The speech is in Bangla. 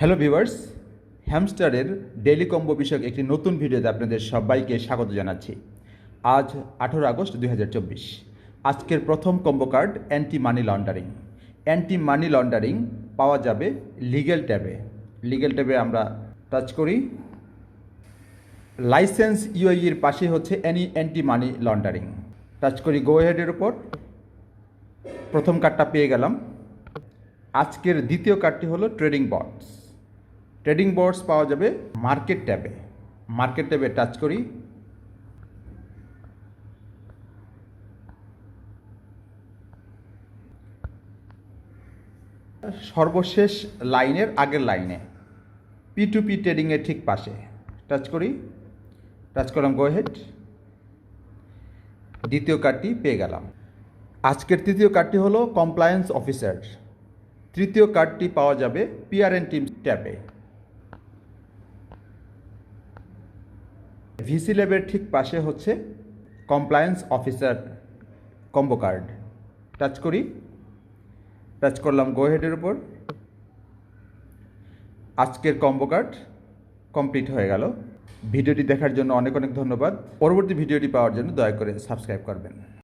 হ্যালো ভিউয়ার্স হ্যামস্টারের ডেইলি কম্বো বিষয়ক একটি নতুন ভিডিওতে আপনাদের সবাইকে স্বাগত জানাচ্ছি। আজ আঠেরো আগস্ট দু হাজার চব্বিশ। আজকের প্রথম combo card anti money laundering anti money laundering পাওয়া যাবে লিগেল ট্যাবে লিগেল ট্যাবে আমরা টাচ করি। লাইসেন্স ইউআইয়ের পাশে হচ্ছে any anti money laundering touch করি গো হেডের উপর। প্রথম কার্ডটা পেয়ে গেলাম। আজকের দ্বিতীয় কার্ডটি হলো ট্রেডিং বটস ট্রেডিং বোর্ডস পাওয়া যাবে মার্কেট ট্যাবে। মার্কেট ট্যাবে টাচ করি। সর্বশেষ লাইনের আগের লাইনে পি টু পি ট্রেডিংয়ের ঠিক পাশে। টাচ করি। টাচ করলাম গো হেড দ্বিতীয় কার্ডটি পেয়ে গেলাম। আজকের তৃতীয় কার্ডটি হলো কমপ্লায়েন্স অফিসার তৃতীয় কার্ডটি পাওয়া যাবে পিআরএন টিম ট্যাবে। ভিসি ল্যাবের ঠিক পাশে হচ্ছে compliance officer combo card touch করি। টাচ করলাম গোহেডের উপর। আজকের কম্বো কার্ড কমপ্লিট হয়ে গেল। ভিডিওটি দেখার জন্য অনেক অনেক ধন্যবাদ। পরবর্তী ভিডিওটি পাওয়ার জন্য দয়া করে সাবস্ক্রাইব করবেন।